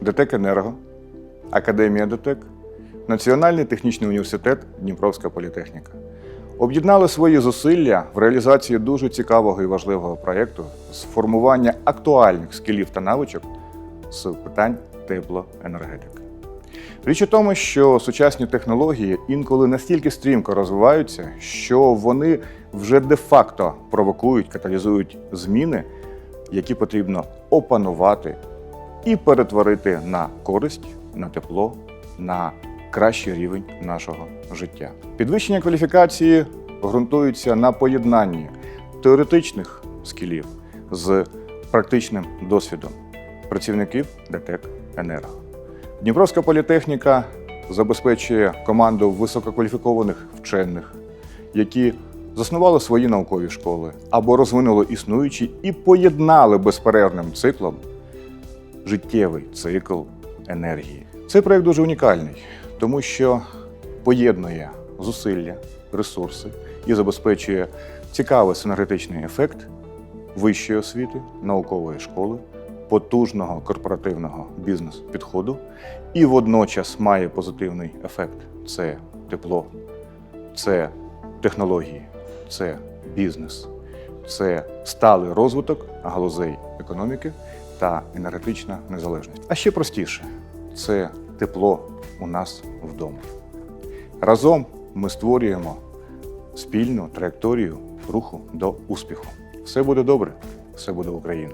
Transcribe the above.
ДТЕК Енерго, Академія ДТЕК, Національний технічний університет Дніпровська політехніка об'єднали свої зусилля в реалізації дуже цікавого і важливого проєкту з формування актуальних скілів та навичок з питань теплоенергетики. Річ у тому, що сучасні технології інколи настільки стрімко розвиваються, що вони вже де-факто провокують, каталізують зміни, які потрібно опанувати і перетворити на користь, на тепло, на кращий рівень нашого життя. Підвищення кваліфікації ґрунтується на поєднанні теоретичних скілів з практичним досвідом працівників ДТЕК Енерго. Дніпровська політехніка забезпечує команду висококваліфікованих вчених, які заснували свої наукові школи або розвинули існуючі і поєднали безперервним циклом життєвий цикл енергії. Цей проект дуже унікальний, тому що поєднує зусилля, ресурси і забезпечує цікавий синергетичний ефект вищої освіти, наукової школи, потужного корпоративного бізнес-підходу і водночас має позитивний ефект це тепло, це технології, це бізнес, це сталий розвиток галузей економіки та енергетична незалежність. А ще простіше це тепло у нас вдома. Разом ми створюємо спільну траєкторію руху до успіху. Все буде добре, все буде Україна.